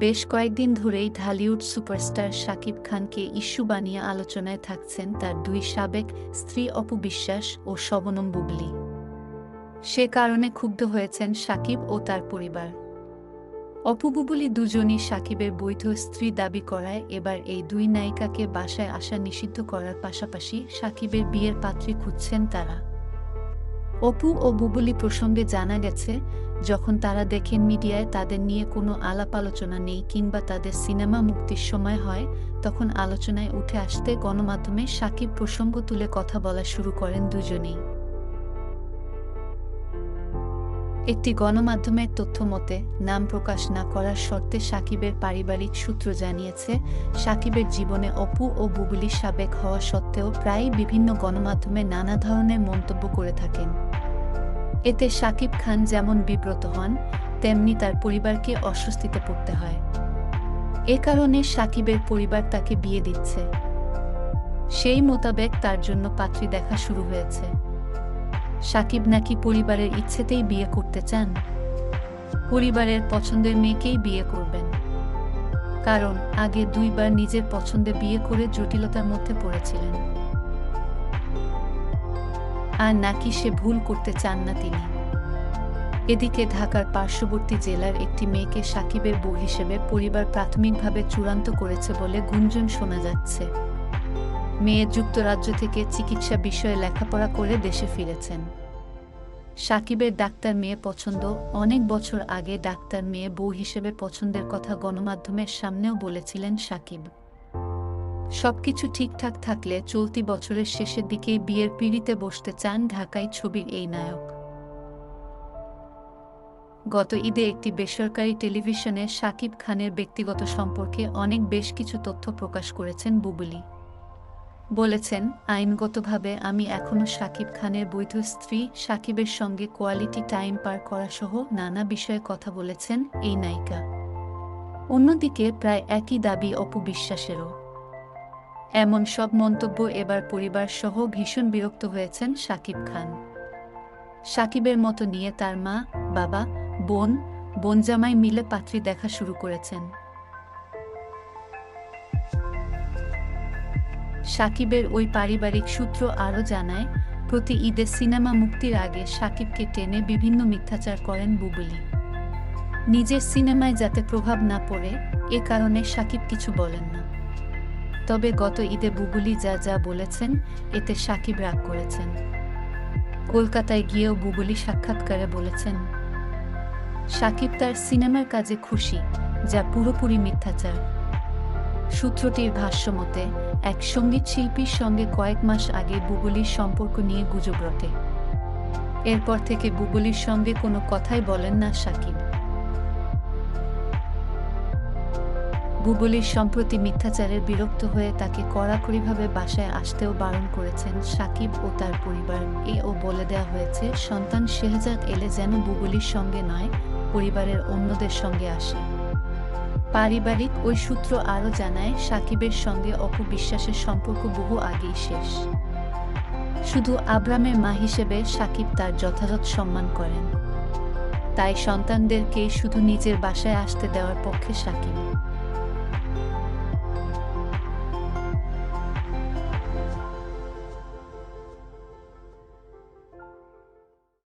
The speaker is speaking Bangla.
বেশ কয়েকদিন ধরেই ঢালিউড সুপারস্টার শাকিব খানকে ইস্যু বানিয়ে আলোচনায় থাকছেন তার দুই সাবেক স্ত্রী অপু বিশ্বাস ও শবনম বুবলি। সে কারণে ক্ষুব্ধ হয়েছেন শাকিব ও তার পরিবার। অপু বুবলি দুজনই শাকিবের বৈধ স্ত্রী দাবি করায় এবার এই দুই নায়িকাকে বাসায় আসা নিষিদ্ধ করার পাশাপাশি শাকিবের বিয়ের পাত্রী খুঁজছেন তারা। অপু ও বুবুলি প্রসঙ্গে জানা গেছে, যখন তারা দেখেন মিডিয়ায় তাদের নিয়ে কোনো আলাপ আলোচনা নেই কিংবা তাদের সিনেমা মুক্তির সময় হয়, তখন আলোচনায় উঠে আসতে গণমাধ্যমে সাকিব প্রসঙ্গ তুলে কথা বলা শুরু করেন দুজনেই। একটি গণমাধ্যমের তথ্য মতে, নাম প্রকাশ না করার শর্তে সাকিবের পারিবারিক সূত্র জানিয়েছে, সাকিবের জীবনে অপু ও বুবলি সাবেক হওয়া সত্ত্বেও প্রায়ই বিভিন্ন গণমাধ্যমে নানা ধরনের মন্তব্য করে থাকেন। এতে সাকিব খান যেমন বিব্রত হন, তেমনি তার পরিবারকে অস্বস্তিতে পড়তে হয়। এ কারণে সাকিবের পরিবার তাকে বিয়ে দিচ্ছে। সেই মোতাবেক তার জন্য পাত্রী দেখা শুরু হয়েছে। সাকিব নাকি পরিবারের ইচ্ছেতেই বিয়ে করতে চান? পরিবারের পছন্দের মেয়েকেই বিয়ে করবেন। কারণ আগে দুইবার নিজের পছন্দে বিয়ে করে জটিলতার মধ্যে পড়েছিলেন। আর নাকি সে ভুল করতে চান না তিনি। এদিকে ঢাকার পার্শ্ববর্তী জেলার একটি মেয়েকে সাকিবের বউ হিসেবে পরিবার প্রাথমিকভাবে চূড়ান্ত করেছে বলে গুঞ্জন শোনা যাচ্ছে। মেয়ে যুক্তরাজ্য থেকে চিকিৎসা বিষয়ে লেখাপড়া করে দেশে ফিরেছেন। সাকিবের ডাক্তার মেয়ে পছন্দ, অনেক বছর আগে ডাক্তার মেয়ে বউ হিসেবে পছন্দের কথা গণমাধ্যমের সামনেও বলেছিলেন সাকিব। সবকিছু ঠিকঠাক থাকলে চলতি বছরের শেষের দিকেই বিয়ের পিড়িতে বসতে চান ঢাকায় ছবির এই নায়ক। গত ঈদে একটি বেসরকারি টেলিভিশনে সাকিব খানের ব্যক্তিগত সম্পর্কে অনেক বেশ কিছু তথ্য প্রকাশ করেছেন বুবলি। বলেছেন, আইনগতভাবে আমি এখনও সাকিব খানের বৈধ স্ত্রী সাকিবের সঙ্গে কোয়ালিটি টাইম পার করা সহ নানা বিষয়ে কথা বলেছেন এই নায়িকা। অন্যদিকে প্রায় একই দাবি অপু বিশ্বাসেরও এমন সব মন্তব্য এবার পরিবার সহ ভীষণ বিরক্ত হয়েছেন সাকিব খান। সাকিবের মতো নিয়ে তার মা, বাবা, বোন, বোনজামাই মিলে পাত্রী দেখা শুরু করেছেন। সাকিবের ওই পারিবারিক সূত্র আরও জানায়, প্রতি ঈদে সিনেমা মুক্তির আগে সাকিবকে টেনে বিভিন্ন মিথ্যাচার করেন বুবলি। নিজের সিনেমায় যাতে প্রভাব না পড়ে, এ কারণে সাকিব কিছু বলেন না। তবে গত ঈদে বুবুলি যা যা বলেছেন, এতে সাকিব রাগ করেছেন। কলকাতায় গিয়েও বুবুলি সাক্ষাৎকারে বলেছেন, সাকিব তার সিনেমার কাজে খুশি, যা পুরোপুরি মিথ্যাচার। সূত্রটির ভাষ্যমতে এক সংগীত শিল্পীর সঙ্গে কয়েক মাস আগে বুবলির সম্পর্ক নিয়ে গুজব রটে। এরপর থেকে বুবলির সঙ্গে কোনো কথাই বলেন না সাকিব। বুবলির সম্প্রতি মিথ্যাচারের বিরক্ত হয়ে তাকে কড়াকড়িভাবে বাসায় আসতেও বারণ করেছেন সাকিব ও তার পরিবার। এ ও বলে দেওয়া হয়েছে, সন্তান শেহজাদ এলে যেন বুবলির সঙ্গে নয়, পরিবারের অন্যদের সঙ্গে আসে। পারিবারিক ওই সূত্র আরও জানায়, সাকিবের সঙ্গে অপবিশ্বাসের সম্পর্ক বহু আগেই শেষ। শুধু আব্রামের মা হিসেবে সাকিব তার যথাযথ সম্মান করেন। তাই সন্তানদেরকে শুধু নিজের বাসায় আসতে দেওয়ার পক্ষে সাকিব।